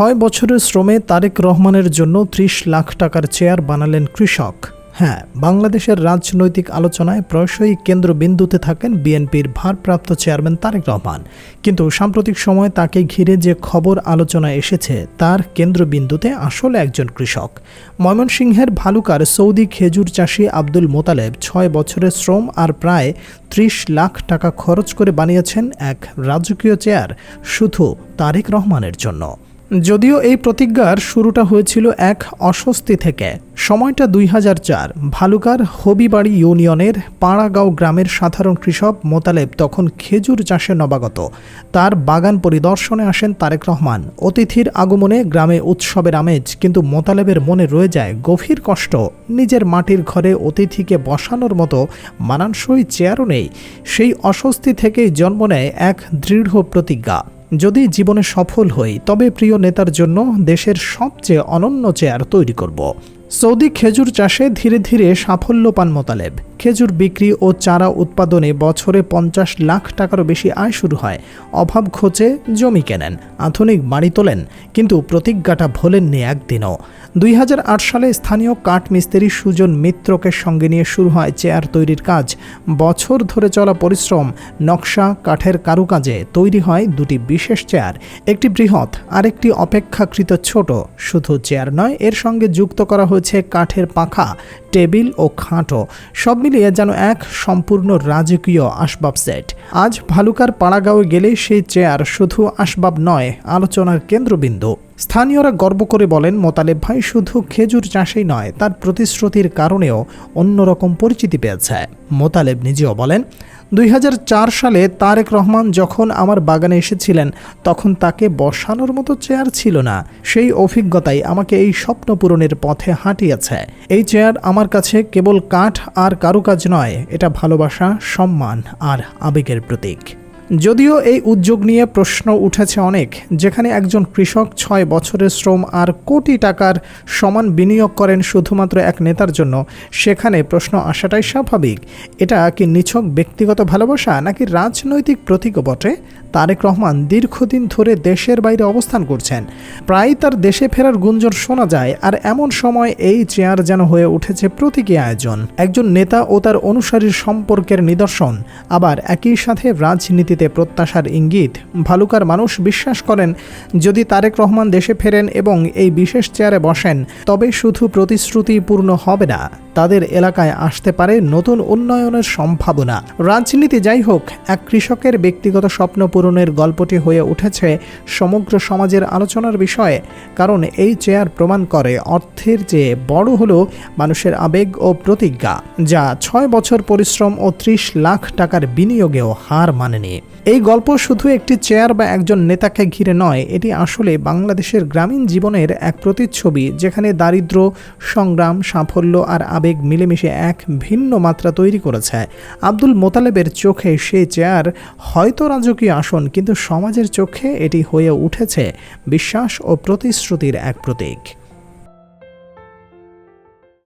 ছয় বছরের শ্রমে তারেক রহমানের জন্য ত্রিশ লাখ টাকার চেয়ার বানালেন কৃষক। হ্যাঁ বাংলাদেশের রাজনৈতিক আলোচনায় প্রায়শই কেন্দ্রবিন্দুতে থাকেন বিএনপির ভারপ্রাপ্ত চেয়ারম্যান তারেক রহমান। কিন্তু সাম্প্রতিক সময় তাকে ঘিরে যে খবর আলোচনায় এসেছে, তার কেন্দ্রবিন্দুতে আসলে একজন কৃষক। ময়মনসিংহের ভালুকার সৌদি খেজুর চাষি আব্দুল মোতালেব ছয় বছরের শ্রম আর প্রায় ত্রিশ লাখ টাকা খরচ করে বানিয়েছেন এক রাজকীয় চেয়ার শুধু তারেক রহমানের জন্য। যদিও এই প্রতিজ্ঞার শুরুটা হয়েছিল এক অস্বস্তি থেকে। সময়টা দুই হাজার চার। ভালুকার হবিবাড়ি ইউনিয়নের পাড়াগাঁও গ্রামের সাধারণ কৃষক মোতালেব তখন খেজুর চাষে নবাগত। তার বাগান পরিদর্শনে আসেন তারেক রহমান। অতিথির আগমনে গ্রামে উৎসবের আমেজ, কিন্তু মোতালেবের মনে রয়ে যায় গভীর কষ্ট। নিজের মাটির ঘরে অতিথিকে বসানোর মতো মানানসই চেয়ারও নেই। সেই অস্বস্তি থেকেই জন্ম নেয় এক দৃঢ় প্রতিজ্ঞা। যদি জীবনে সফল হই, তবে প্রিয় নেতার জন্য দেশের সবচেয়ে অনন্য চেয়ার তৈরি করব। সৌদি খেজুর চাষে ধীরে ধীরে সাফল্য পান মোতালেব। খেজুর বিক্রি ও চারা উৎপাদনে বছরে পঞ্চাশ লাখ টাকারও বেশি আয় শুরু হয়। অভাব খোঁচে জমি কেনেন, আধুনিক বাড়ি তোলেন, কিন্তু প্রতিজ্ঞাটা ভোলেননি একদিনও। দুই হাজার আট সালে স্থানীয় কাঠ মিস্ত্রি সুজন মিত্রকে সঙ্গে নিয়ে শুরু হয় চেয়ার তৈরির কাজ। বছর ধরে চলা পরিশ্রম, নকশা, কাঠের কারুকাজে তৈরি হয় দুটি বিশেষ চেয়ার, একটি বৃহৎ আরেকটি অপেক্ষাকৃত ছোট। শুধু চেয়ার নয়, এর সঙ্গে যুক্ত করা হয়েছে কাঠের পাখা টেবিল ও খাঁটো। সব মিলিয়ে যেন এক সম্পূর্ণ রাজকীয় আসবাব সেট। আজ ভালুকার পাড়াগাঁও গেলে সেই চেয়ার শুধু আসবাব নয়, আলোচনার কেন্দ্রবিন্দু। স্থানীয়রা গর্ব করে বলেন, মোতালেব ভাই শুধু খেজুর চাষেই নয়, তার প্রতিশ্রুতির কারণেও অন্যরকম পরিচিতি পেয়েছে। মোতালেব নিজেও বলেন দুই হাজার চার সালে তারেক রহমান যখন আমার বাগানে এসেছিলেন, তখন তাকে বসানোর মতো চেয়ার ছিল না। সেই অভিজ্ঞতাই আমাকে এই স্বপ্ন পূরণের পথে হাঁটিয়েছে। এই চেয়ার আমার কাছে কেবল কাঠ আর কারুকাজ নয়, এটা ভালোবাসা, সম্মান আর আবেগের প্রতীক। যদিও এই উদ্যোগ নিয়ে প্রশ্ন উঠেছে অনেক, যেখানে একজন কৃষক ছয় বছরের শ্রম আর কোটি টাকার সমান বিনিয়োগ করেন শুধুমাত্র এক নেতার জন্য, সেখানে প্রশ্ন আসাটাই স্বাভাবিক। এটা কি নিছক ব্যক্তিগত ভালোবাসা নাকি রাজনৈতিক প্রতীকও বটে? তারেক রহমান দীর্ঘদিন ধরে দেশের বাইরে অবস্থান করছেন। প্রায় তার দেশে ফেরার গুঞ্জন শোনা যায়, আর এমন সময় এই চেয়ার যেন হয়ে উঠেছে প্রতীকী আয়োজন। একজন নেতা ও তার অনুসারীর সম্পর্কের নিদর্শন, আবার একই সাথে রাজনীতিতে প্রত্যাশার ইঙ্গিত। ভালুকার মানুষ বিশ্বাস করেন, যদি তারেক রহমান দেশে ফেরেন এবং এই বিশেষ চেয়ারে বসেন, তবে শুধু প্রতিশ্রুতি পূর্ণ হবে না, তাদের এলাকায় আসতে পারে নতুন উন্নয়নের সম্ভাবনা। রাজনীতি যাই হোক, এক কৃষকের ব্যক্তিগত স্বপ্ন পূরণের গল্পটি হয়ে উঠেছে সমগ্র সমাজের আলোচনার বিষয়ে, কারণ এই চেয়ার প্রমাণ করে অর্থের চেয়ে বড় হলো মানুষের আবেগ ও প্রতিজ্ঞা, যা ছয় বছর পরিশ্রম ও ত্রিশ লাখ টাকার বিনিয়োগেও হার মানেনি। এই গল্প শুধু একটি চেয়ার বা একজন নেতাকে ঘিরে নয়, এটি আসলে বাংলাদেশের গ্রামীণ জীবনের এক প্রতিচ্ছবি, যেখানে দারিদ্র, সংগ্রাম, সাফল্য আর আবেগ মিলেমিশে এক ভিন্ন মাত্রা তৈরি করেছে। আব্দুল মোতালেবের চোখে সেই চেয়ার হয়তো রাজকীয় আসন, কিন্তু সমাজের চোখে এটি হয়ে উঠেছে বিশ্বাস ও প্রতিশ্রুতির এক প্রতীক।